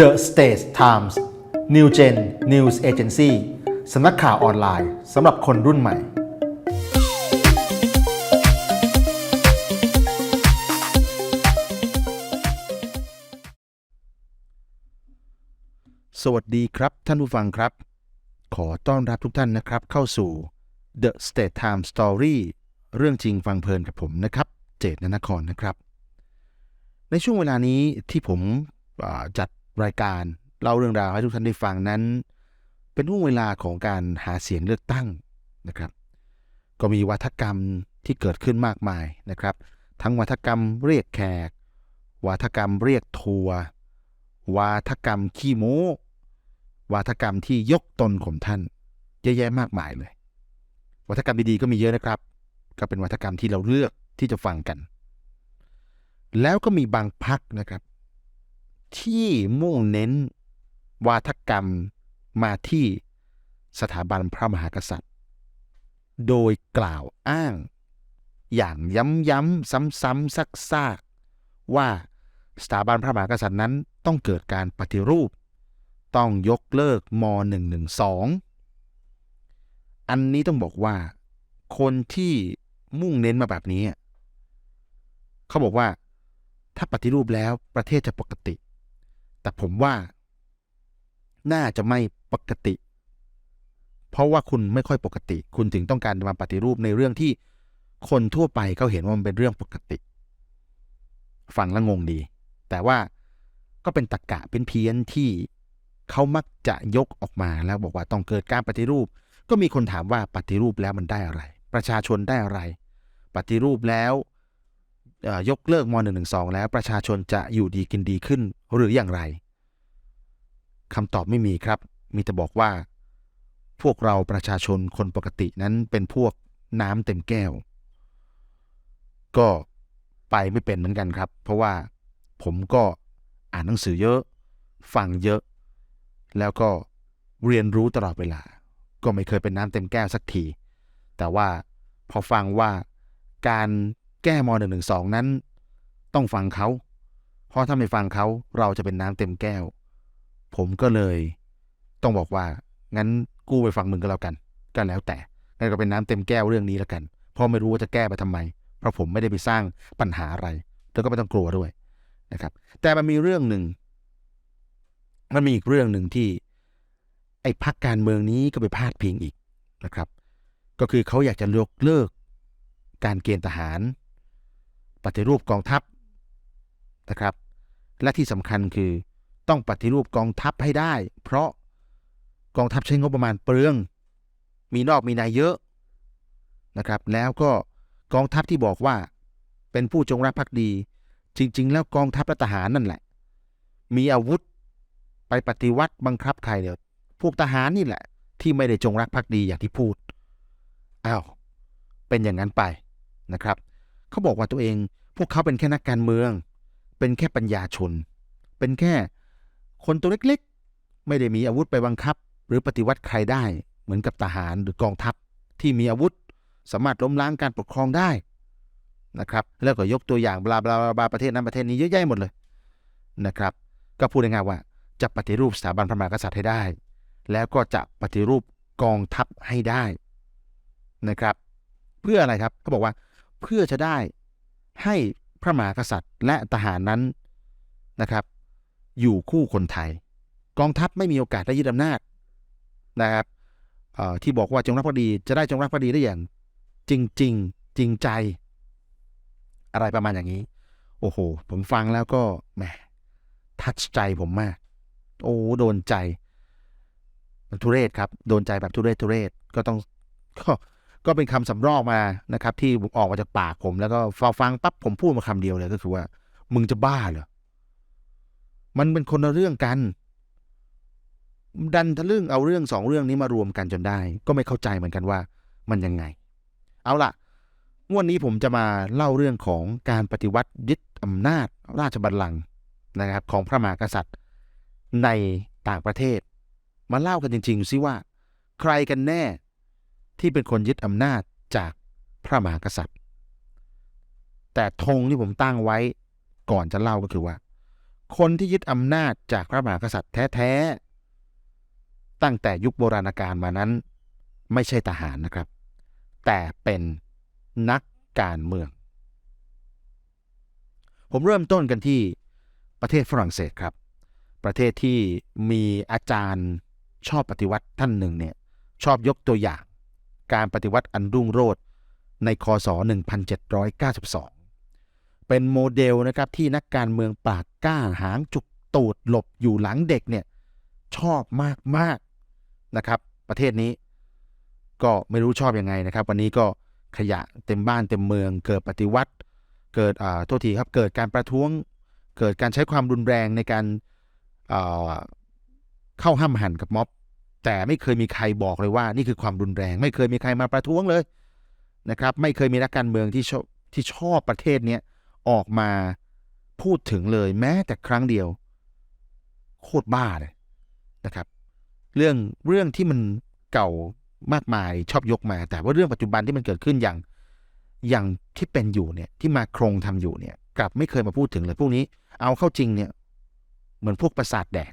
The States Times New Gen News Agency สำนักข่าวออนไลน์สำหรับคนรุ่นใหม่ สวัสดีครับท่านผู้ฟังครับ ขอต้อนรับทุกท่านนะครับเข้าสู่ The State Time Story เรื่องจริงฟังเพลินกับผมนะครับ เจตนนครนะครับ ในช่วงเวลานี้ที่ผมจัด รายการเล่าเรื่องราวให้ทุกท่านได้ฟังนั้น เป็นช่วงเวลาของการหาเสียงเลือกตั้งนะครับ ก็มีวัฒกรรมที่เกิดขึ้นมากมายนะครับ ทั้งวัฒกรรมเรียกแขก วัฒกรรมเรียกทัวร์วาทกรรมขี้โม้วาทกรรมที่ยกตนข่มท่านเยอะแยะมากมายเลยวาทกรรมดีๆก็มีเยอะนะครับ ก็เป็นวาทกรรมที่เราเลือกที่จะฟังกัน แล้วก็มีบางพักนะครับ ที่มุ่งเน้นวาทกรรมมาที่สถาบันพระมหากษัตริย์ โดยกล่าวอ้าง อย่างย้ำๆซ้ำๆซักๆว่าสถาบันพระมหากษัตริย์นั้นต้องเกิดการปฏิรูป ต้องยกเลิกม .112 อันนี้ต้องบอกว่า คนที่มุ่งเน้นมาแบบนี้ เขาบอกว่าถ้าปฏิรูปแล้วประเทศจะปกติ แต่ผมว่า น่าจะไม่ปกติ เพราะว่าคุณไม่ค่อยปกติ คุณถึงต้องการมาปฏิรูปในเรื่องที่คนทั่วไปเขาเห็นว่ามันเป็นเรื่องปกติ ฟังแล้วงงดี แต่ว่าก็เป็นตรกกะเป็นเพี้ยนที่เขามักจะยกออกมาแล้วบอกว่าต้องเกิดการปฏิรูป ก็มีคนถามว่าปฏิรูปแล้วมันได้อะไร ประชาชนได้อะไร ปฏิรูปแล้ว ยกเลิกม .112 แล้วประชาชนจะอยู่ดีกินดีขึ้นหรืออย่างไรคำตอบไม่มีครับ มีแต่บอกว่า พวกเราประชาชนคนปกตินั้นเป็นพวกน้ำเต็มแก้ว ก็ไปไม่เป็นเหมือนกันครับ เพราะว่าผมก็อ่านหนังสือเยอะ ฟังเยอะ แล้วก็เรียนรู้ตลอดเวลา ก็ไม่เคยเป็นน้ำเต็มแก้วสักที แต่ว่าพอฟังว่าการ แก้ม .112 นั้น ต้องฟังเขา เพราะถ้าไม่ฟังเขาเราจะเป็นน้ำเต็มแก้ว ผมก็เลย ต้องบอกว่า งั้นกู้ไปฟังมึงก็แล้วกันก็แล้วแต่งั้นก็เป็นน้ำเต็มแก้วเรื่องนี้แล้วกันเพราะไม่รู้ว่าจะแก้ไปทำไม เพราะผมไม่ได้ไปสร้างปัญหาอะไร แล้วก็ไม่ต้องกลัวด้วยนะครับ แต่มันมีเรื่องหนึ่ง มันมีอีกเรื่องหนึ่งที่ ไอ้พักการเมืองนี้ก็ไปพาดพิงอีกนะครับ ก็คือเขาอยากจะยกเลิกการเกณฑ์ทหาร ปฏิรูปกองทัพนะครับ และที่สำคัญคือต้องปฏิรูปกองทัพให้ได้ เพราะกองทัพใช้งบประมาณเปลือง มีนอกมีในเยอะนะครับ แล้วก็กองทัพที่บอกว่าเป็นผู้จงรักภักดี จริง ๆ แล้วกองทัพและทหารนั่นแหละ มีอาวุธไปปฏิวัติบังคับใครเดี๋ยวพวกทหารนี่แหละ ที่ไม่ได้จงรักภักดีอย่างที่พูดอ้าวเป็นอย่างนั้นไปนะครับ เขาบอกว่าตัวเอง พวกเขาเป็นแค่นักการเมือง เป็นแค่ปัญญาชน เป็นแค่คนตัวเล็กๆ ไม่ได้มีอาวุธไปบังคับ หรือปฏิวัติใครได้ เหมือนกับทหารหรือกองทัพที่มีอาวุธ สามารถล้มล้างการปกครองได้นะครับแล้วก็ยกตัวอย่างบลาบลาบลาบลาประเทศนั้นประเทศนี้เยอะแยะหมดเลยนะครับ ก็พูดง่ายๆว่าจะปฏิรูปสถาบันพระมหากษัตริย์ให้ได้ แล้วก็จะปฏิรูปกองทัพให้ได้นะครับ เพื่ออะไรครับเขาบอกว่า เพื่อจะได้ให้พระมหากษัตริย์และทหารนั้นนะครับ อยู่คู่คนไทย กองทัพไม่มีโอกาสได้ยึดอำนาจนะครับที่บอกว่าจงรักภักดีจะได้จงรักภักดีได้อย่าง จริงจริงจริงใจ อะไรประมาณอย่างนี้ โอ้โห ผมฟังแล้วก็แหมทัชใจผมมาก โอ้โดนใจมันทุเรศครับ โดนใจแบบทุเรศทุเรศก็ต้องก็ ก็เป็นคำสำรอกมานะครับ ที่ออกมาจากปากผม แล้วก็ฟังฟังปั๊บผมพูดมาคำเดียวเลยก็คือว่า มึงจะบ้าเหรอมันเป็นคนละเรื่องกัน ดันทะลึ่งเอาเรื่องสองเรื่องนี้มารวมกันจนได้ ก็ไม่เข้าใจเหมือนกันว่ามันยังไง เอาล่ะงวันนี้ผมจะมาเล่าเรื่องของการปฏิวัติยึดอำนาจราชบัลลังก์นะครับ ของพระมหากษัตริย์ในต่างประเทศ มาเล่ากันจริง ๆ ซิว่า ใครกันแน่ ที่เป็นคนยึดอำนาจจากพระมหากษัตริย์ แต่ธงที่ผมตั้งไว้ก่อนจะเล่าก็คือว่า คนที่ยึดอำนาจจากพระมหากษัตริย์แท้ๆ ตั้งแต่ยุคโบราณกาลมานั้น ไม่ใช่ทหารนะครับ แต่เป็นนักการเมือง ผมเริ่มต้นกันที่ประเทศฝรั่งเศสครับ ประเทศที่มีอาจารย์ชอบปฏิวัติท่านหนึ่งเนี่ยชอบยกตัวอย่าง การปฏิวัติอันรุ่งโรจน์ในคศ 1792 เป็นโมเดลนะครับที่นักการเมืองปากกล้าหางจุกตูดหลบอยู่หลังเด็กเนี่ยชอบมากมากๆนะครับ ประเทศนี้ ก็ไม่รู้ชอบยังไงนะครับ วันนี้ก็ขยะเต็มบ้านเต็มเมือง เกิดปฏิวัติ เกิดอ่าโทษทีครับเกิดการประท้วง เกิดการใช้ความรุนแรงในการเข้าห้ามหันกับม็อบ แต่ไม่เคยมีใครบอกเลยว่านี่คือความรุนแรง ไม่เคยมีใครมาประท้วงเลยนะครับ ไม่เคยมีนักการเมืองที่ชอบที่ชอบประเทศเนี้ยออกมาพูดถึงเลยแม้แต่ครั้งเดียว โคตรบ้าเลยนะครับ เรื่องเรื่องที่มันเก่ามากมายชอบยกมา แต่ว่าเรื่องปัจจุบันที่มันเกิดขึ้นอย่างอย่างที่เป็นอยู่เนี่ยที่มาโครงทำอยู่เนี่ย กลับไม่เคยมาพูดถึงเลยพวกนี้ เอาเข้าจริงเนี่ย เหมือนพวกประสาทแดก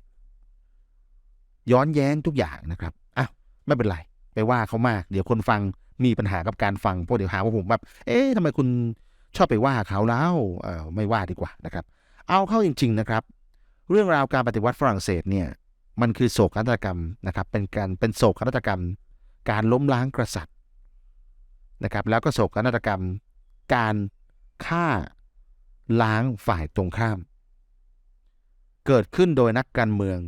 ย้อนแย้งทุกอย่างนะครับอะไม่เป็นไร ไปว่าเขามาก เดี๋ยวคนฟังมีปัญหากับการฟังพวกเดี๋ยวหาว่าผมแบบ เอ๊ะทำไมคุณชอบไปว่าเขาแล้วเออไม่ว่าดีกว่านะครับ เอาเข้าจริง ๆนะครับ เรื่องราวการปฏิวัติฝรั่งเศสเนี่ยมันคือโศกนาฏกรรมนะครับ เป็นการเป็นโศกนาฏกรรม การล้มล้างกษัตริย์นะครับ แล้วก็โศกนาฏกรรม การฆ่าล้างฝ่ายตรงข้าม เกิดขึ้นโดยนักการเมือง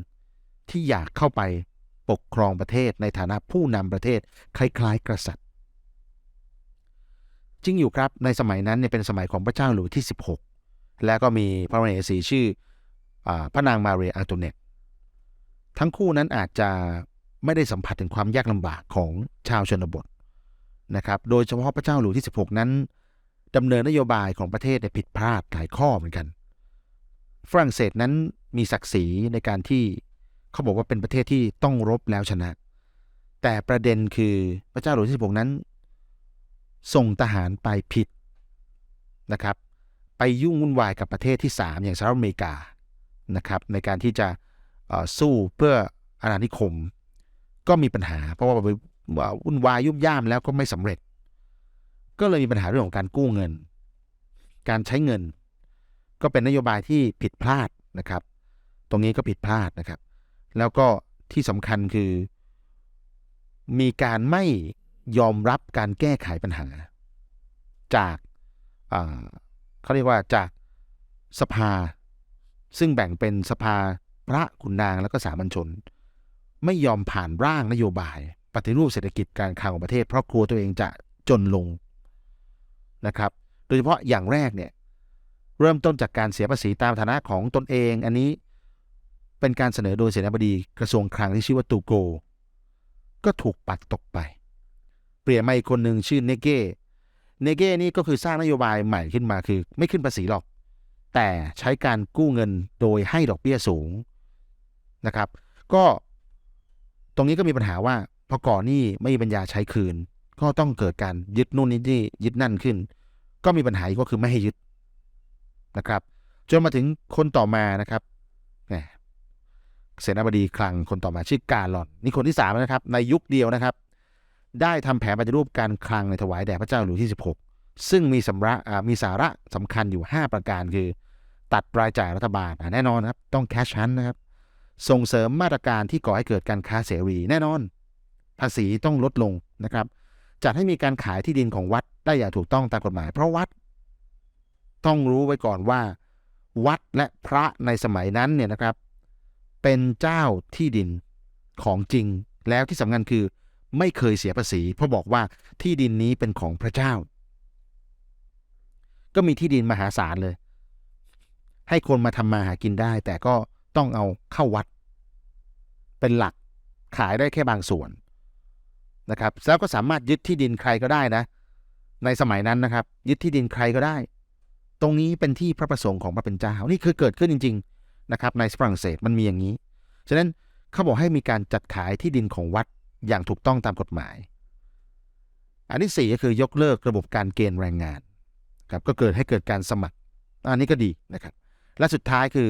ที่อยากเข้าไปปกครองประเทศในฐานะผู้นำประเทศคล้ายๆ กษัตริย์ จริงอยู่ครับในสมัยนั้นเนี่ยเป็นสมัยของพระเจ้าหลุยที่ 16 และก็มีพระมเหสีชื่ออพระนางมาเรียอังโตเนตทั้งคู่นั้นอาจจะไม่ได้สัมผัสถึงความยากลำบากของชาวชนบทนะครับ โดยเฉพาะพระเจ้าหลุยที่ 16 นั้นดำเนินนโยบายของประเทศเนี่ยผิดพลาดหลายข้อเหมือนกัน ฝรั่งเศสนั้นมีศักดิ์ศรีในการที่ เขาบอกว่าเป็นประเทศที่ต้องรบแล้วชนะ แต่ประเด็นคือพระเจ้าหลุยส์ที่16นั้น ส่งทหารไปผิดนะครับ ไปยุ่งวุ่นวายกับประเทศที่ 3 อย่างสหรัฐอเมริกานะครับ ในการที่จะสู้เพื่ออาณานิคม ก็มีปัญหา เพราะว่าไปวุ่นวายยุ่มย่ามแล้วก็ไม่สำเร็จ ก็เลยมีปัญหาเรื่องของการกู้เงิน การใช้เงิน ก็เป็นนโยบายที่ผิดพลาดนะครับ ตรงนี้ก็ผิดพลาดนะครับ แล้วก็ที่สำคัญคือ มีการไม่ยอมรับการแก้ไขปัญหา จากเขาเรียกว่าจากสภา ซึ่งแบ่งเป็นสภาพระขุนนางแล้วก็สามัญชน ไม่ยอมผ่านร่างนโยบาย ปฏิรูปเศรษฐกิจการคลังของประเทศ เพราะกลัวตัวเองจะจนลงนะครับ โดยเฉพาะอย่างแรกเนี่ยเริ่มต้นจากการเสียภาษีตามฐานะของตนเอง อันนี้ เป็นการเสนอโดยเสนาบดีกระทรวงคลังที่ชื่อว่าตูโก ก็ถูกปัดตกไป เปลี่ยนมาอีกคนหนึ่งชื่อเนเก้เนเก้นี่ก็คือสร้างนโยบายใหม่ขึ้นมาคือ ไม่ขึ้นภาษีหรอก แต่ใช้การกู้เงินโดยให้ดอกเบี้ยสูงนะครับ ก็ตรงนี้ก็มีปัญหาว่าพอก่อนหนี้ไม่มีปัญญาใช้คืน ก็ต้องเกิดการยึดนู่นนี่นี่ยึดนั่นขึ้น ก็มีปัญหาอีกก็คือไม่ให้ยึดนะครับ จนมาถึงคนต่อมานะครับ เสนาบดีคลังคนต่อมาชื่อกาลอนนี่คนที่สามนะครับในยุคเดียวนะครับ ได้ทำแผนปฏิรูปการคลังในถวายแด่พระเจ้าหลุยที่ 16 ซึ่งมีสำระมีสาระสำคัญอยู่ 5 ประการคือ ตัดรายจ่ายรัฐบาลแน่นอนครับต้องแคชชันนะครับส่งเสริมมาตรการที่ก่อให้เกิดการค้าเสรีแน่นอน ภาษีต้องลดลงนะครับ จัดให้มีการขายที่ดินของวัดได้อย่างถูกต้องตามกฎหมาย เพราะวัด ต้องรู้ไว้ก่อนว่า วัดและพระในสมัยนั้นเนี่ยนะครับ เป็นเจ้าที่ดินของจริง แล้วที่สำคัญคือไม่เคยเสียภาษี เพราะบอกว่าที่ดินนี้เป็นของพระเจ้า ก็มีที่ดินมหาศาลเลย ให้คนมาทำมาหากินได้ แต่ก็ต้องเอาเข้าวัด เป็นหลักขายได้แค่บางส่วนนะครับ แล้วก็สามารถยึดที่ดินใครก็ได้นะ ในสมัยนั้นนะครับ ยึดที่ดินใครก็ได้ ตรงนี้เป็นที่พระประสงค์ของพระเป็นเจ้านี่คือเกิดขึ้นจริง ๆ นะครับในฝรั่งเศสมันมีอย่างนี้ ฉะนั้นเขาบอกให้มีการจัดขายที่ดินของวัดอย่างถูกต้องตามกฎหมาย อันที่สี่ก็คือยกเลิกระบบการเกณฑ์แรงงานครับก็เกิดให้เกิดการสมัคร อันนี้ก็ดีนะครับ และสุดท้ายคือ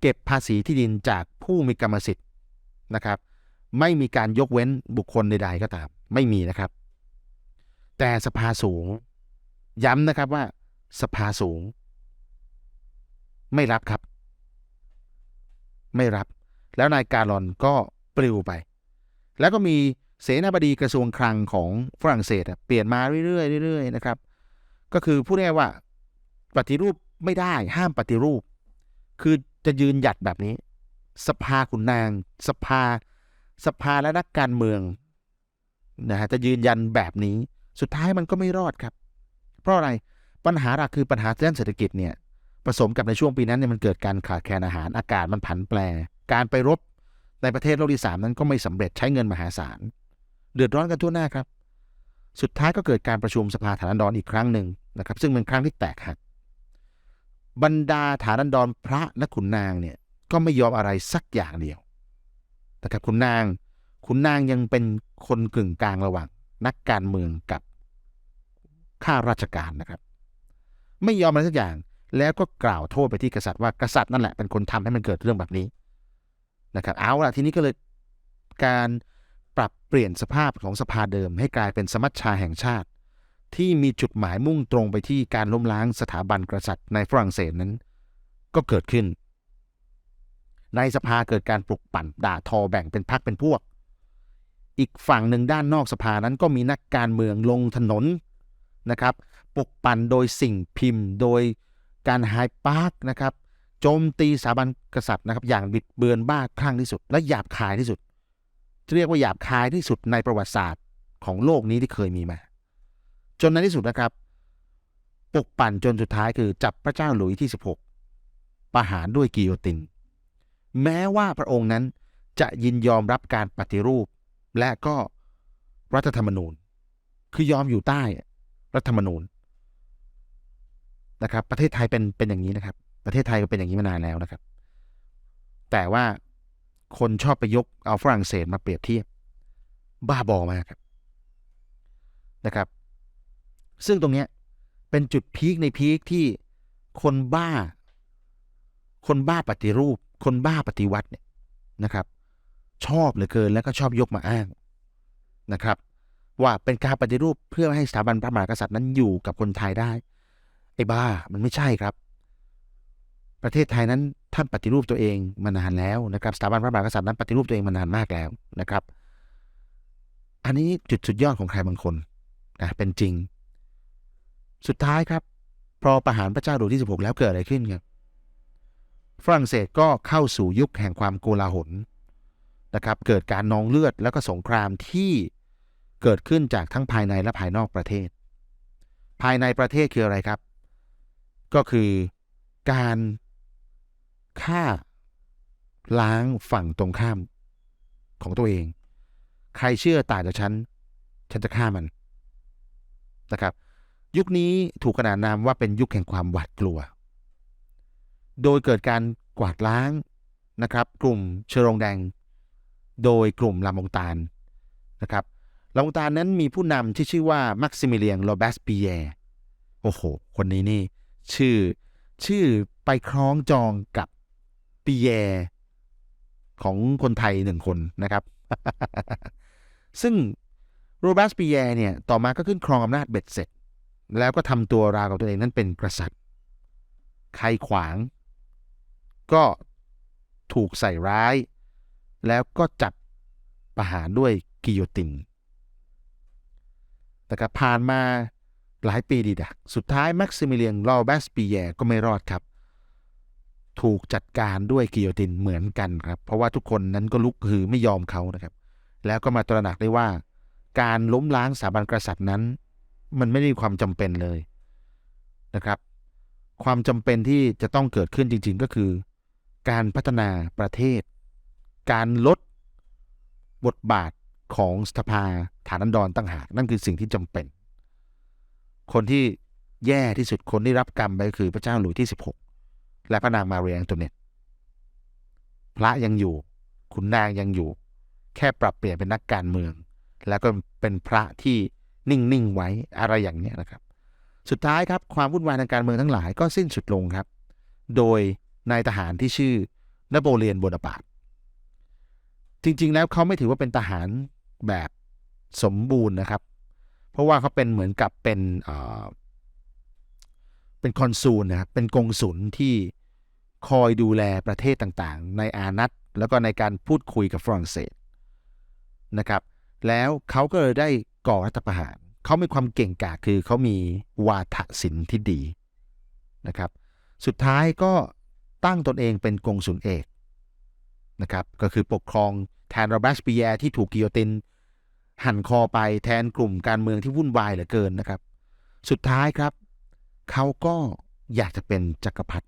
เก็บภาษีที่ดินจากผู้มีกรรมสิทธิ์นะครับ ไม่มีการยกเว้นบุคคลใดๆก็ตาม ไม่มีนะครับ แต่สภาสูง ย้ำนะครับว่า สภาสูง ไม่รับครับ ไม่รับ แล้วนายการอนก็ปลิวไป แล้วก็มีเสนาบดีกระทรวงคลังของฝรั่งเศสเปลี่ยนมาเรื่อยๆเรื่อยๆนะครับ ก็คือพูดง่ายว่าปฏิรูปไม่ได้ห้ามปฏิรูป คือจะยืนหยัดแบบนี้ สภาขุนนาง สภา สภาและนักการเมืองนะฮะจะยืนยันแบบนี้ สุดท้ายมันก็ไม่รอดครับ เพราะอะไรปัญหาหลักคือปัญหาด้านเศรษฐกิจเนี่ย ผสมกับในช่วงปีนั้นเนี่ยมันเกิดการขาดแคลนอาหารอากาศมันผันแปร การไปรบในประเทศโลกที่สามนั้นก็ไม่สำเร็จใช้เงินมหาศาล เดือดร้อนกันทั่วหน้าครับ สุดท้ายก็เกิดการประชุมสภาฐานันดรอีกครั้งหนึ่งนะครับ ซึ่งเป็นครั้งที่แตกหักบรรดาฐานันดรพระและขุนนางเนี่ยก็ไม่ยอมอะไรสักอย่างเดียวนะครับขุนนางขุนนางยังเป็นคนกึ่งกลางระหว่างนักการเมืองกับข้าราชการนะครับ ไม่ยอมอะไรสักอย่าง แล้วก็กล่าวโทษไปที่กษัตริย์ว่ากษัตริย์นั่นแหละเป็นคนทำให้มันเกิดเรื่องแบบนี้นะครับเอาละทีนี้ก็เลยการปรับเปลี่ยนสภาพของสภาเดิม ให้กลายเป็นสมัชชาแห่งชาติ ที่มีจุดหมายมุ่งตรงไปที่การล้มล้างสถาบันกษัตริย์ในฝรั่งเศสนั้น ก็เกิดขึ้น ในสภาเกิดการปลุกปั่นด่าทอแบ่งเป็นพรรคเป็นพวก อีกฝั่งหนึ่งด้านนอกสภานั้นก็มีนักการเมืองลงถนนนะครับปลุกปั่นโดยสิ่งพิมพ์โดย การไฮปาร์กนะครับโจมตีสถาบันกษัตริย์นะครับ อย่างบิดเบือนบ้าคลั่งที่สุด และหยาบคายที่สุดเรียกว่าหยาบคายที่สุดในประวัติศาสตร์ของโลกนี้ที่เคยมีมา จนในที่สุดนะครับปกปั่นจนสุดท้ายคือจับพระเจ้าหลุยที่ 16 ประหารด้วยกิโยติน แม้ว่าพระองค์นั้นจะยินยอมรับการปฏิรูป และก็รัฐธรรมนูญ คือยอมอยู่ใต้รัฐธรรมนูญ นะครับ ประเทศไทยเป็นเป็นอย่างนี้นะครับ ประเทศไทยก็เป็นอย่างนี้มานานแล้วนะครับ แต่ว่าคนชอบไปยกเอาฝรั่งเศสมาเปรียบเทียบ บ้าบอมากครับนะครับ ซึ่งตรงเนี้ยเป็นจุดพีคในพีคที่คนบ้า คนบ้าปฏิรูป คนบ้าปฏิวัติเนี่ยนะครับ ชอบเหลือเกินแล้วก็ชอบยกมาอ้างนะครับ ว่าเป็นการปฏิรูปเพื่อให้สถาบันพระมหากษัตริย์นั้นอยู่กับคนไทยได้ ไอ้บ้ามันไม่ใช่ครับ ประเทศไทยนั้นท่านปฏิรูปตัวเองมานานแล้วนะครับสถาบันพระมหากษัตริย์นั้นปฏิรูปตัวเองมานานมากแล้วนะครับ อันนี้จุดสุดยอดของใครบางคนนะเป็นจริง สุดท้ายครับ พอประหารพระเจ้าหลุยส์ที่ 16 แล้วเกิดอะไรขึ้นครับฝรั่งเศสก็เข้าสู่ยุคแห่งความโกลาหลนะครับ เกิดการนองเลือดแล้วก็สงครามที่เกิดขึ้นจากทั้งภายในและภายนอกประเทศ ภายในประเทศคืออะไรครับ ก็คือการฆ่าล้างฝั่งตรงข้ามของตัวเอง ใครเชื่อต่างจากฉัน ฉันจะฆ่ามันนะครับ ยุคนี้ถูกขนานนามว่าเป็นยุคแห่งความหวาดกลัว โดยเกิดการกวาดล้างนะครับ กลุ่มเชอรงแดง โดยกลุ่มลามองตาลนะครับลามองตาลนั้นมีผู้นำที่ชื่อว่า มักซิมิเลียงโรเบสปีแยร์โอ้โห คนนี้นี่ ชื่อ ชื่อไปคล้องจองกับปีแยของคนไทยหนึ่งคนนะครับ ซึ่งโรเบสปีแยเนี่ย ต่อมาก็ขึ้นครองอำนาจเบ็ดเสร็จ แล้วก็ทำตัวราวกับตัวเองนั้นเป็นกษัตริย์ ใครขวาง ก็ถูกใส่ร้าย แล้วก็จับประหารด้วยกิโยตินแต่ก็ผ่านมา หลายปีดีดัก สุดท้ายแม็กซิมิเลียนลอเบสปีแยก็ไม่รอดครับ ถูกจัดการด้วยกิโยตินเหมือนกันครับ เพราะว่าทุกคนนั้นก็ลุกคือไม่ยอมเขานะครับ แล้วก็มาตระหนักได้ว่า การล้มล้างสถาบันกษัตริย์นั้น มันไม่ได้มีความจำเป็นเลยนะครับ ความจำเป็นที่จะต้องเกิดขึ้นจริง ๆ ก็คือ การพัฒนาประเทศ การลดบทบาทของสภาฐานันดรตั้งหากนั่นคือสิ่งที่จำเป็น ที่แย่ที่สุดคนที่รับกรรมไปคือพระเจ้าหลุยที่16และพระนางมาเรียอังโตเนตพระยังอยู่ ขุนนางยังอยู่ แค่ปรับเปลี่ยนเป็นนักการเมือง แล้วก็เป็นพระที่นิ่งๆไว้อะไรอย่างเนี้ยนะครับ สุดท้ายครับความวุ่นวายทางการเมืองทั้งหลายก็สิ้นสุดลงครับ โดยนายทหารที่ชื่อนโปเลียนโบนาปาร์ตจริงๆแล้วเขาไม่ถือว่าเป็นทหารแบบสมบูรณ์นะครับ เพราะว่าเขาเป็นเหมือนกับเป็นเป็นคอนซูลนะครับเป็นกงสุลที่คอยดูแลประเทศต่างๆ ในอานัตแล้วก็ในการพูดคุยกับฝรั่งเศสนะครับ แล้วเขาก็เลยได้ก่อรัฐประหาร เขามีความเก่งกาจคือเขามีวาทศิลป์ที่ดีนะครับ สุดท้ายก็ตั้งตนเองเป็นกงสุลเอกนะครับ ก็คือปกครองแทนโรบัสปียร์ที่ถูกกิโยติน หั่นคอไปแทนกลุ่มการเมืองที่วุ่นวายเหลือเกินนะครับ สุดท้ายครับ เขาก็อยากจะเป็นจักรพรรดิ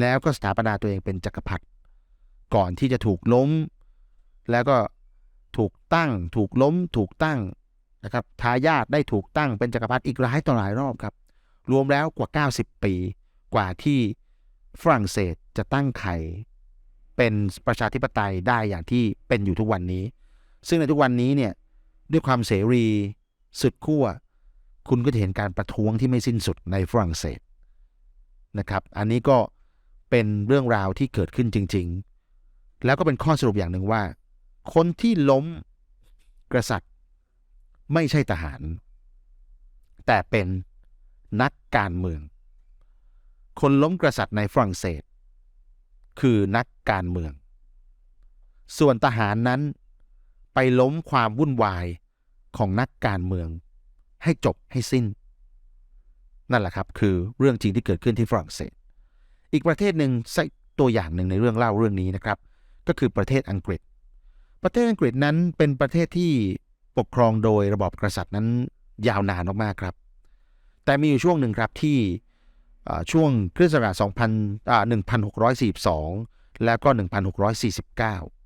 แล้วก็สถาปนาตัวเองเป็นจักรพรรดิก่อนที่จะถูกล้ม แล้วก็ถูกตั้ง ถูกล้ม ถูกตั้งนะครับทายาทได้ถูกตั้งเป็นจักรพรรดิอีกหลายต่อหลายรอบครับ รวมแล้วกว่า 90 ปี กว่าที่ฝรั่งเศสจะตั้งไข่เป็นประชาธิปไตยได้อย่างที่เป็นอยู่ทุกวันนี้ ซึ่งในทุกวันนี้เนี่ย ด้วยความเสรี สุดขั้วคุณก็จะเห็นการประท้วงที่ไม่สิ้นสุดในฝรั่งเศสนะครับ อันนี้ก็เป็นเรื่องราวที่เกิดขึ้นจริง ๆ แล้วก็เป็นข้อสรุปอย่างหนึ่งว่า คนที่ล้มกษัตริย์ไม่ใช่ทหาร แต่เป็นนักการเมือง คนล้มกษัตริย์ในฝรั่งเศส คือนักการเมือง ส่วนทหารนั้น ไปล้มความวุ่นวายของนักการเมือง ให้จบให้สิ้น นั่นแหละครับ คือเรื่องจริงที่เกิดขึ้นที่ฝรั่งเศส อีกประเทศหนึ่งสักตัวอย่างหนึ่งในเรื่องเล่าเรื่องนี้นะครับ ก็คือประเทศอังกฤษ ประเทศอังกฤษนั้นเป็นประเทศที่ปกครองโดยระบอบกษัตริย์นั้นยาวนานมากๆครับ แต่มีอยู่ช่วงหนึ่งครับที่ช่วงคริสต์ศักราช2000 1642 แล้วก็ 1649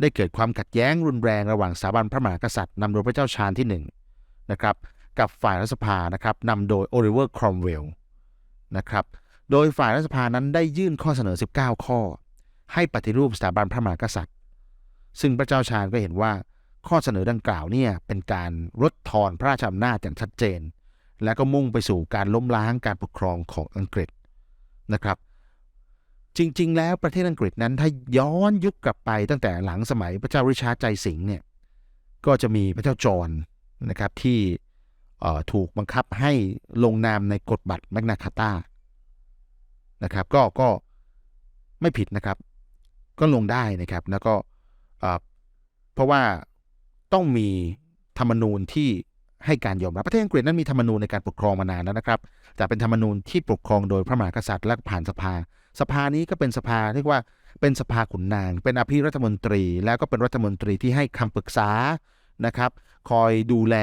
ได้เกิดความขัดแย้งรุนแรงระหว่างสถาบันพระมหากษัตริย์นำโดยพระเจ้าชาญที่1นะครับกับฝ่ายรัฐสภานะครับนำโดยโอลิเวอร์ครอมเวลนะครับโดยฝ่ายรัฐสภานั้นได้ยื่นข้อเสนอ 19 ข้อ ให้ปฏิรูปสถาบันพระมหากษัตริย์ ซึ่งพระเจ้าชาญก็เห็นว่าข้อเสนอดังกล่าวเนี่ยเป็นการลดทอนพระราชอำนาจอย่างชัดเจน และก็มุ่งไปสู่การล้มล้างการปกครองของอังกฤษนะครับ จริง ๆ แล้วประเทศอังกฤษนั้นถ้าย้อนยุคกลับไปตั้งแต่หลังสมัยพระเจ้าริชาร์ดใจสิงห์เนี่ยก็จะมีพระเจ้าจอห์นนะครับที่ถูกบังคับให้ลงนามในกฎบัตรแมกนาคาตานะครับก็ก็ไม่ผิดนะครับ ก็ลงได้นะครับแล้วก็เอ่อเพราะว่าต้องมีธรรมนูญที่ให้การยอมรับประเทศอังกฤษนั้นมีธรรมนูญในการปกครองมานานแล้วนะครับ แต่เป็นธรรมนูญที่ปกครองโดยพระมหากษัตริย์และผ่านสภา สภานี้ก็เป็นสภาเรียกว่าเป็นสภาขุนนาง เป็นอภิรัฐมนตรี แล้วก็เป็นรัฐมนตรีที่ให้คำปรึกษานะครับ คอยดูแล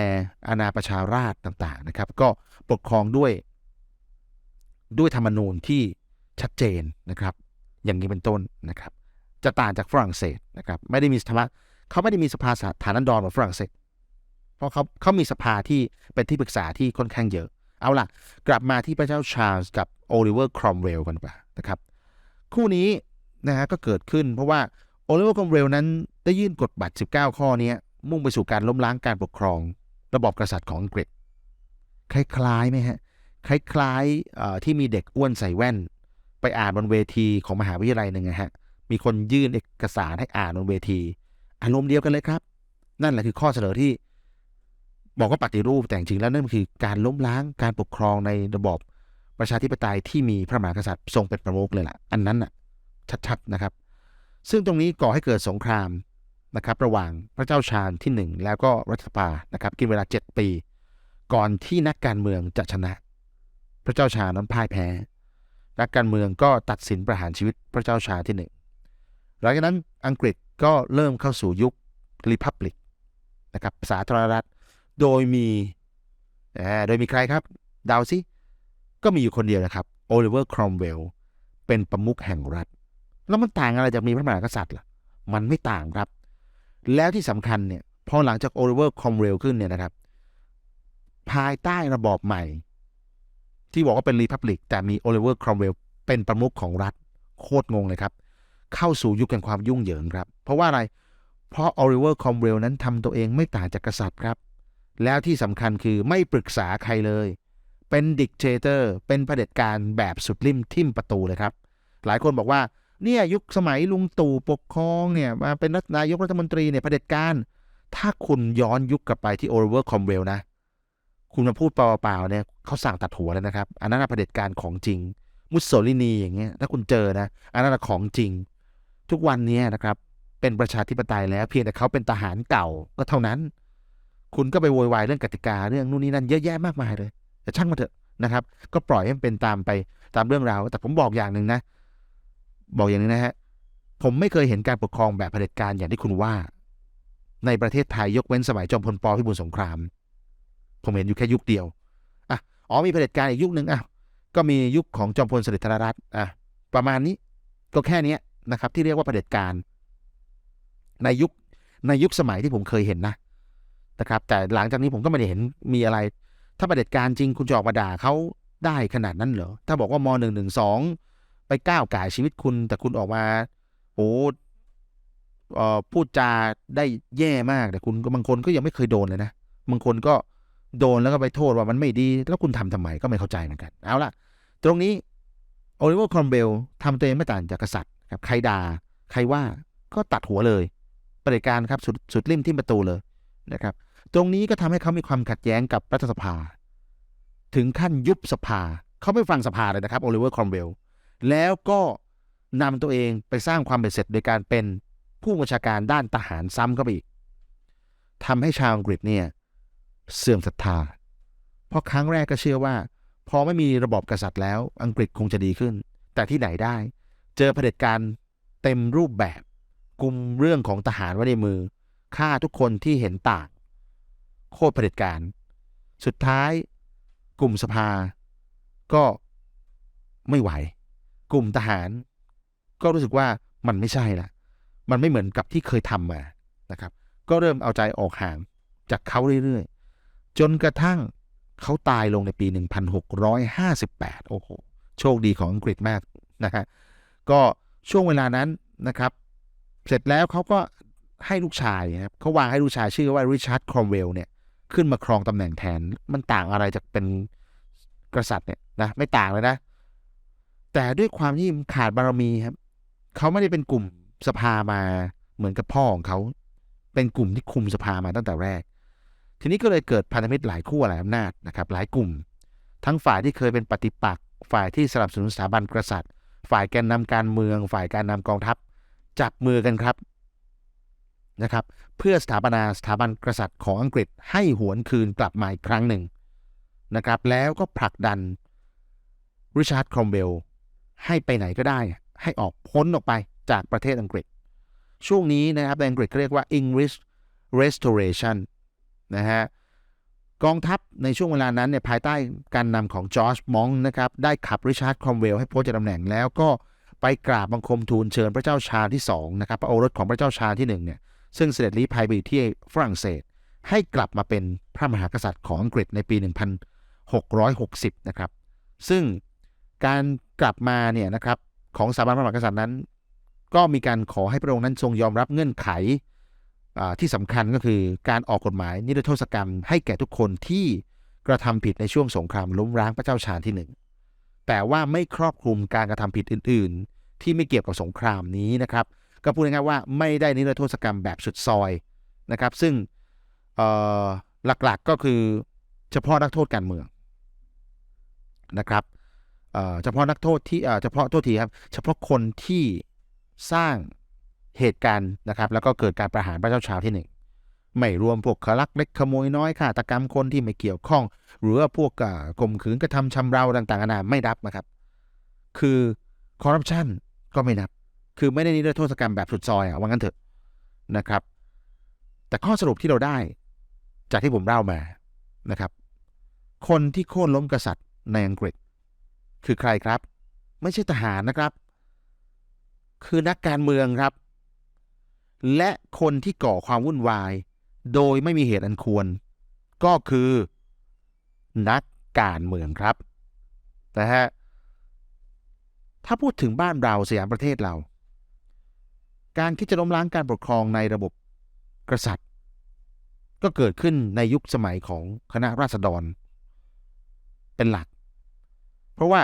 อาณาประชาราษฎร์ต่างๆนะครับ ก็ปกครองด้วยด้วยธรรมนูญที่ชัดเจนนะครับ อย่างนี้เป็นต้นนะครับ จะต่างจากฝรั่งเศสนะครับ ไม่ได้มีสภาเขาไม่ได้มีสภาฐานันดรเหมือนฝรั่งเศส เพราะเขาเขามีสภาที่เป็นที่ปรึกษาที่ค่อนข้างเยอะ เอาล่ะ กลับมาที่พระเจ้าชาร์ลส์กับโอลิเวอร์ครอมเวลกันไปนะครับ คู่นี้นะฮะก็เกิดขึ้นเพราะว่าโอลิเวอร์ครอมเวลนั้นได้ยื่นกฎบัตร 19 ข้อนี้มุ่งไปสู่การล้มล้างการปกครอง ระบอบกษัตริย์ของอังกฤษ คล้ายๆไหมฮะ คล้ายๆที่มีเด็กอ้วนใส่แว่น ไปอ่านบนเวทีของมหาวิทยาลัยหนึ่งนะฮะมีคนยื่นเอกสารให้อ่านบนเวที อารมณ์เดียวกันเลยครับ นั่นแหละคือข้อเสนอที่ บอกว่าปฏิรูปแต่จริงแล้วนั่นคือการล้มล้างการปกครองในระบอบประชาธิปไตยที่มีพระมหากษัตริย์ทรงเป็นประมุขเลยล่ะ อันนั้นน่ะชัดๆนะครับ ซึ่งตรงนี้ก่อให้เกิดสงครามนะครับ ระหว่างพระเจ้าชาญที่หนึ่งแล้วก็รัฐสภานะครับ กินเวลา 7 ปี ก่อนที่นักการเมืองจะชนะ พระเจ้าชาญนั้นพ่ายแพ้ นักการเมืองก็ตัดสินประหารชีวิตพระเจ้าชาญที่หนึ่งหลังจากนั้นอังกฤษก็เริ่มเข้าสู่ยุคริพับลิกนะครับสาธารณรัฐ โดยมีโดยมีใครครับเดาวซิก็มีอยู่คนเดียวนะครับโอลิเวอร์ครอมเวลเป็นประมุขแห่งรัฐ แล้วมันต่างอะไรจากมีพระมหากษัตริย์ล่ะมันไม่ต่างครับ แล้วที่สำคัญเนี่ยพอหลังจากโอลิเวอร์ครอมเวลขึ้นเนี่ยนะครับ ภายใต้ระบอบใหม่ ที่บอกว่าเป็นรีพับลิกแต่มีโอลิเวอร์ครอมเวลเป็นประมุขของรัฐโคตรงงเลยครับ เข้าสู่ยุคแห่งความยุ่งเหยิงครับ เพราะว่าอะไรเพราะโอลิเวอร์ครอมเวลนั้นทำตัวเองไม่ต่างจากกษัตริย์ครับ แล้วที่สำคัญคือไม่ปรึกษาใครเลย เป็นดิกเตเตอร์เป็นเผด็จการแบบสุดริมทิ่มประตูเลยครับ หลายคนบอกว่าเนี่ยยุคสมัยลุงตู่ปกครองเนี่ยมาเป็นรัฐนายกรัฐมนตรีเนี่ยเผด็จการถ้าคุณย้อนยุคกลับไปที่โอเวอร์คอมเวลนะ คุณมาพูดเปล่าๆเนี่ยเขาสั่งตัดหัวแล้วนะครับ อันนั้นนเผด็จการของจริง มุสโสลินีอย่างเงี้ยถ้าคุณเจอนะ อันนั้นนของจริง ทุกวันนี้นะครับ เป็นประชาธิปไตยแล้วเพียงแต่เขาเป็นทหารเก่าก็เท่านั้น คุณก็ไปโวยวายเรื่องกติกาเรื่องนู่นนี่นั่นเยอะแยะมากมายเลยแต่ช่างมาเถอะนะครับ ก็ปล่อยให้มันเป็นตามไปตามเรื่องราวแต่ผมบอกอย่างหนึ่งนะ บอกอย่างนึงนะฮะผมไม่เคยเห็นการปกครองแบบเผด็จการอย่างที่คุณว่า ในประเทศไทยยกเว้นสมัยจอมพลปพิบูลสงคราม ผมเห็นอยู่แค่ยุคเดียวอะอ๋อมีเผด็จการอีกยุคหนึ่งอะก็มียุคของจอมพลสฤษดิ์ธนรัตน์อะประมาณนี้ก็แค่นี้นะครับ ที่เรียกว่าเผด็จการ ในยุคในยุคสมัยที่ผมเคยเห็นนะ นะครับ แต่หลังจากนี้ผมก็ไม่ได้เห็นมีอะไร ถ้าเด็จการจริงคุณจะออกมาด่าเขาได้ขนาดนั้นเหรอ ถ้าบอกว่ามหนึ่งหนึ่งสองไปก้าวไก่ชีวิตคุณ แต่คุณออกมาโอ้เอ่อพูดจาได้แย่มากแต่คุณก็บางคนก็ยังไม่เคยโดนเลยนะบางคนก็โดนแล้วก็ไปโทษว่ามันไม่ดี แล้วคุณทำทำไมก็ไม่เข้าใจเหมือนกันเอาล่ะ ตรงนี้โอลิเวอร์คอมเบลทำตัวเองไม่ต่างจากกษัตริย์ครับใครด่าใครว่าก็ตัดหัวเลยปฏิการครับสุดสุดริมที่ประตูเลยนะครับ ตรงนี้ก็ทำให้เขามีความขัดแย้งกับรัฐสภา ถึงขั้นยุบสภา เขาไม่ฟังสภาเลยนะครับโอลิเวอร์คอมเบลแล้วก็นำตัวเองไปสร้างความเป็นเสร็จโดยการเป็นผู้บัญชาการด้านทหารซ้ำเข้าไปอีกทำให้ชาวอังกฤษเนี่ยเสื่อมศรัทธา เพราะครั้งแรกก็เชื่อว่า พอไม่มีระบอบกษัตริย์แล้ว อังกฤษคงจะดีขึ้น แต่ที่ไหนได้ เจอเผด็จการเต็มรูปแบบ กลุ่มเรื่องของทหารไว้ในมือฆ่าทุกคนที่เห็นต่าง โคตรเผด็จการ สุดท้ายกลุ่มสภาก็ไม่ไหว กลุ่มทหาร ก็รู้สึกว่ามันไม่ใช่ละมันไม่เหมือนกับที่เคยทำมานะครับ ก็เริ่มเอาใจออกห่างจากเขาเรื่อยๆ จนกระทั่งเขาตายลงในปี 1658 โอ้โห โชคดีของอังกฤษมากนะฮะก็ช่วงเวลานั้นนะครับ เสร็จแล้วเขาก็ให้ลูกชายนะครับเขาวางให้ลูกชายชื่อว่าริชาร์ดครอมเวลเนี่ย ขึ้นมาครองตำแหน่งแทน มันต่างอะไรจากเป็นกษัตริย์เนี่ยนะไม่ต่างเลยนะ แต่ด้วยความที่ขาดบารมีครับเขาไม่ได้เป็นกลุ่มสภามาเหมือนกับพ่อของเขาเป็นกลุ่มที่คุมสภามาตั้งแต่แรก ทีนี้ก็เลยเกิดพันธมิตรหลายขั้วหลายอำนาจนะครับ หลายกลุ่ม ทั้งฝ่ายที่เคยเป็นปฏิปักษ์ฝ่ายที่สนับสนุนสถาบันกษัตริย์ ฝ่ายแกนนำการเมือง ฝ่ายการนำกองทัพ จับมือกันครับ นะครับเพื่อสถาปนาสถาบันกษัตริย์ของอังกฤษให้หวนคืนกลับมาอีกครั้งหนึ่งนะครับแล้วก็ผลักดันริชาร์ดครอมเบลให้ไปไหนก็ได้ ให้ออกพ้นออกไปจากประเทศอังกฤษ ช่วงนี้นะครับในอังกฤษเรียกว่า English Restoration นะฮะกองทัพในช่วงเวลานั้นเนี่ยภายใต้การนำของจอร์จมองนะครับได้ขับริชาร์ดครอมเวลให้พ้นจากตำแหน่งแล้วก็ไปกราบบังคมทูลเชิญพระเจ้าชาที่2นะครับพระโอรสของพระเจ้าชาที่1เนี่ย ซึ่งเสด็จลี้ภัยไปอยู่ที่ฝรั่งเศส ให้กลับมาเป็นพระมหากษัตริย์ของอังกฤษในปี 1660 นะครับ ซึ่งการกลับมาเนี่ยนะครับของสถาบันพระมหากษัตริย์นั้น ก็มีการขอให้พระองค์นั้นทรงยอมรับเงื่อนไขที่สำคัญก็คือการออกกฎหมายนิรโทษกรรม ให้แก่ทุกคนที่กระทำผิดในช่วงสงครามล้มล้างพระเจ้าชาญที่หนึ่งแต่ว่าไม่ครอบคลุมการกระทำผิดอื่น ๆ ที่ไม่เกี่ยวกับสงครามนี้นะครับ ก็พูดง่ายๆว่าไม่ได้นิรโทษกรรมแบบสุดซอยนะครับ ซึ่งหลักๆก็คือเฉพาะนักโทษการเมืองนะครับเฉพาะนักโทษที่เฉพาะโทษทีครับเฉพาะคนที่สร้างเหตุการณ์นะครับ แล้วก็เกิดการประหารพระเจ้าชาญที่หนึ่งไม่รวมพวกขลักเล็กขโมยน้อยฆาตกรรมคนที่ไม่เกี่ยวข้อง หรือว่าพวกอ่าข่มขืนกระทำชำเราต่างๆนานาไม่นับนะครับ คือคอร์รัปชันก็ไม่นับ คือไม่ได้นิรโทษกรรมแบบสุดซอยอะว่างั้นเถอะนะครับ แต่ข้อสรุปที่เราได้ จากที่ผมเล่ามานะครับ คนที่โค่นล้มกษัตริย์ในอังกฤษ คือใครครับ ไม่ใช่ทหารนะครับ คือนักการเมืองครับ และคนที่ก่อความวุ่นวาย โดยไม่มีเหตุอันควร ก็คือนักการเมืองครับนะฮะถ้าพูดถึงบ้านเราสยามประเทศเรา การคิดจะล้มล้างการปกครองในระบบกษัตริย์ ก็เกิดขึ้นในยุคสมัยของคณะราษฎร เป็นหลัก เพราะว่า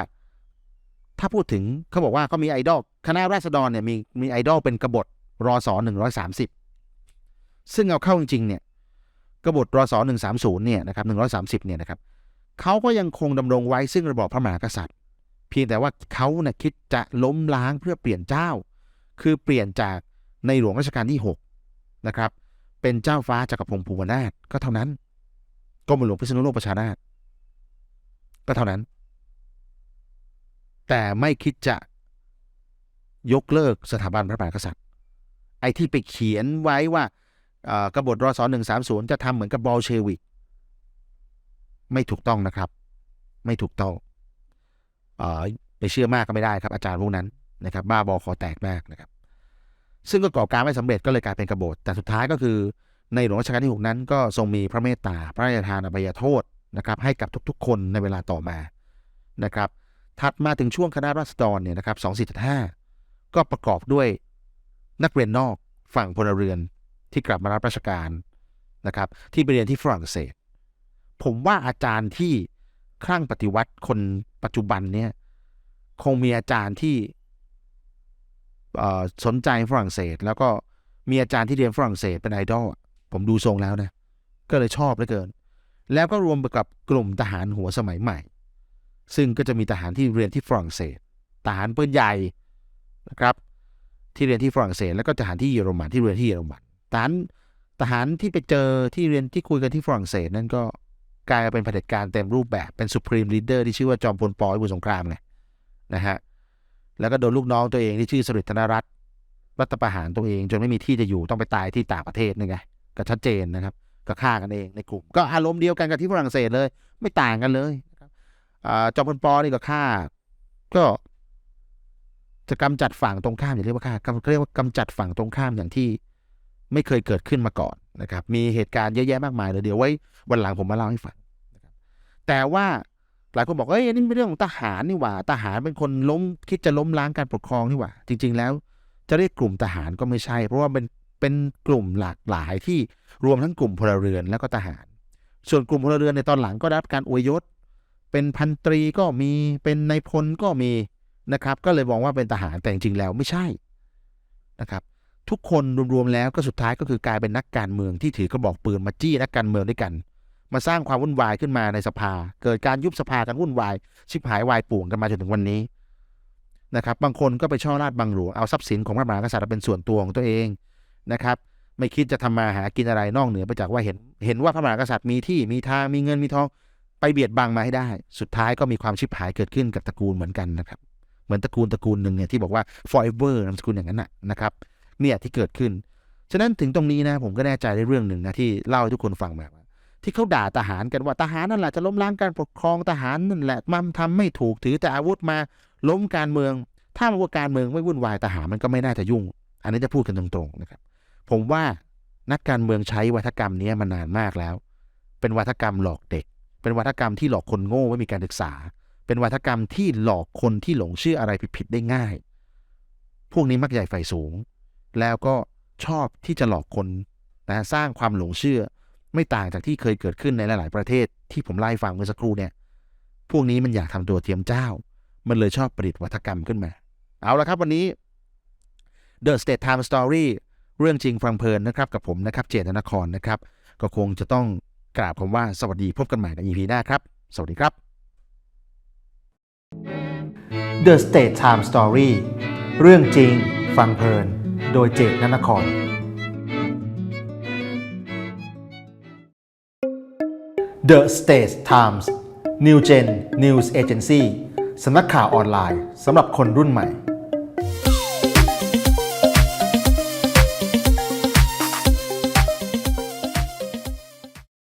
ถ้าพูดถึงเขาบอกว่าเขามีไอดอลคณะราษฎรเนี่ยมีมีไอดอลเป็นกบฏรอสอหนึ่งร้อยสามสิบซึ่งเอาเข้าจริงๆเนี่ยกบฏรอสอหนึ่งสามศูนย์เนี่ยนะครับหนึ่งร้อยสามสิบเนี่ยนะครับเขาก็ยังคงดำรงไว้ซึ่งระบอบพระมหากษัตริย์ เพียงแต่ว่าเขาเนี่ยคิดจะล้มล้างเพื่อเปลี่ยนเจ้า คือเปลี่ยนจากในหลวงรัชกาลที่หกนะครับ เป็นเจ้าฟ้าจักรพงศ์ภูวนาถก็เท่านั้นกรมหลวงพิษณุโลกประชานาถก็เท่านั้น แต่ไม่คิดจะยกเลิกสถาบันพระมหากษัตริย์ ไอ้ที่ไปเขียนไว้ว่ากบฏรศหนึ่งสามศูนย์จะทำเหมือนกับบอลเชวิก ไม่ถูกต้องนะครับ ไม่ถูกต้องอไปเชื่อมากก็ไม่ได้ครับอาจารย์พวกนั้น นะครับบ้าบอคอแตกมากนะครับ ซึ่งก็ก่อการไม่สำเร็จก็เลยกลายเป็นกบฏแต่สุดท้ายก็คือในหลวงรัชกาลที่ 6 นั้น ก็ทรงมีพระเมตตาพระราชทานอภัยโทษนะครับให้กับทุกๆ คนในเวลาต่อมานะครับ ถัดมาถึงช่วงคณะราษฎรเนี่ยนะครับ2475 ก็ประกอบด้วยนักเรียนนอกฝั่งพลเรือนที่กลับมารับราชการนะครับ ที่ไปเรียนที่ฝรั่งเศส ผมว่าอาจารย์ที่คลั่งปฏิวัติคนปัจจุบันเนี่ยคงมีอาจารย์ที่ สนใจฝรั่งเศส แล้วก็มีอาจารย์ที่เรียนฝรั่งเศสเป็นไอดอลผมดูทรงแล้วนะ ก็เลยชอบเหลือเกิน แล้วก็รวมไปกับกลุ่มทหารหัวสมัยใหม่ ซึ่งก็จะมีทหารที่เรียนที่ฝรั่งเศส ทหารปืนใหญ่นะครับที่เรียนที่ฝรั่งเศส แล้วก็ทหารที่เยอรมันที่เรียนที่เยอรมันทหารทหารที่ไปเจอที่เรียนที่คุยกันที่ฝรั่งเศสนั่นก็กลายเป็นเผด็จการเต็มรูปแบบเป็นสุพรีมลีดเดอร์ที่ชื่อว่าจอมพลปพิบูลสงครามไงนะฮะ แล้วก็โดนลูกน้องตัวเองที่ชื่อสฤษดิ์ธนรัตน์รัฐประหารตัวเองจนไม่มีที่จะอยู่ต้องไปตายที่ต่างประเทศนี่ไงก็ชัดเจนนะครับ ก็ฆ่ากันเองในกลุ่ม ก็อารมณ์เดียวกันกับที่ฝรั่งเศสเลย ไม่ต่างกันเลยอจอมพลปอนี่ก็ฆ่า ก็จะกำจัดฝั่งตรงข้ามอย่าเรียกว่าฆ่ากเขาเรียกว่ากำจัดฝั่งตรงข้ามอย่างที่ไม่เคยเกิดขึ้นมาก่อนนะครับ มีเหตุการณ์เยอะแยะมากมายเลยเดี๋ยวไว้วันหลังผมมาเล่าให้ฟังแต่ว่า หลายคนบอกเอ้ยนนี่เป็นเรื่องของทหารนี่หว่าทหารเป็นคนล้มคิดจะล้มล้างการปกครองนี่หว่า จริง ๆ แล้วจะเรียกกลุ่มทหารก็ไม่ใช่ เพราะว่าเป็นเป็นกลุ่มหลากหลายที่รวมทั้งกลุ่มพลเรือนแล้วก็ทหาร ส่วนกลุ่มพลเรือนในตอนหลังก็ได้รับการอวยยศ เป็นพันตรีก็มีเป็นนายพลก็มีนะครับ ก็เลยมองว่าเป็นทหารแต่จริงๆแล้วไม่ใช่นะครับ ทุกคนรวมๆแล้วก็สุดท้ายก็คือกลายเป็นนักการเมืองที่ถือกระบอกปืนมาจี้นักการเมืองด้วยกัน มาสร้างความวุ่นวายขึ้นมาในสภา เกิดการยุบสภากันวุ่นวาย ชิบหายวายป่วงกันมาจนถึงวันนี้นะครับบางคนก็ไปช่อราดบังหลวงเอาทรัพย์สินของพระมหากษัตริย์เป็นส่วนตัวของตัวเองนะครับไม่คิดจะทำมาหากินอะไรนอกเหนือไปจากว่าเห็นเห็นว่าพระมหากษัตริย์มีที่มีทางมีเงินมีทองไปเบียดบังมาให้ได้ สุดท้ายก็มีความชิบหายเกิดขึ้นกับตระกูลเหมือนกันนะครับเหมือนตระกูลตระกูลหนึ่งเนี่ยที่บอกว่า forever นามสกุลอย่างนั้นนะนะครับเนี่ยที่เกิดขึ้น ฉะนั้นถึงตรงนี้นะผมก็แน่ใจในเรื่องหนึ่งนะที่เล่าให้ทุกคนฟังมาว่า ที่เขาด่าทหารกันว่าทหารนั่นแหละจะล้มล้างการปกครองทหารนั่นแหละมันทำไม่ถูกถือแต่อาวุธมาล้มการเมือง ถ้าว่าการเมืองไม่วุ่นวายทหารมันก็ไม่น่าจะยุ่ง อันนี้จะพูดกันตรงๆนะครับ ผมว่านักการเมืองใช้วัฒกรรมนี้มานานมากแล้ว เป็นวัฒกรรมหลอกเด็ก เป็นวัฒกรรมที่หลอกคนโง่ไม่มีการศึกษา เป็นวัฒกรรมที่หลอกคนที่หลงเชื่ออะไรผิดๆได้ง่าย พวกนี้มักใหญ่ไฟสูง แล้วก็ชอบที่จะหลอกคนนะสร้างความหลงเชื่อ ไม่ต่างจากที่เคยเกิดขึ้นในหลาย ๆ ประเทศที่ผมไล่ฟังเมื่อสักครู่เนี่ย พวกนี้มันอยากทำตัวเทียมเจ้า มันเลยชอบประดิษฐ์วัฒกรรมขึ้นมา เอาละครับวันนี้ The State Time Story เรื่องจริงฟังเพลินนะครับกับผมนะครับเจตนครนะครับ ก็คงจะต้องกราบคำว่าสวัสดีพบกันใหม่ใน EP หน้าครับ สวัสดีครับ The State Time Story เรื่องจริงฟังเพลิน โดยเจตนนคร The States Times New Gen News Agency สำนักข่าวออนไลน์สำหรับคนรุ่นใหม่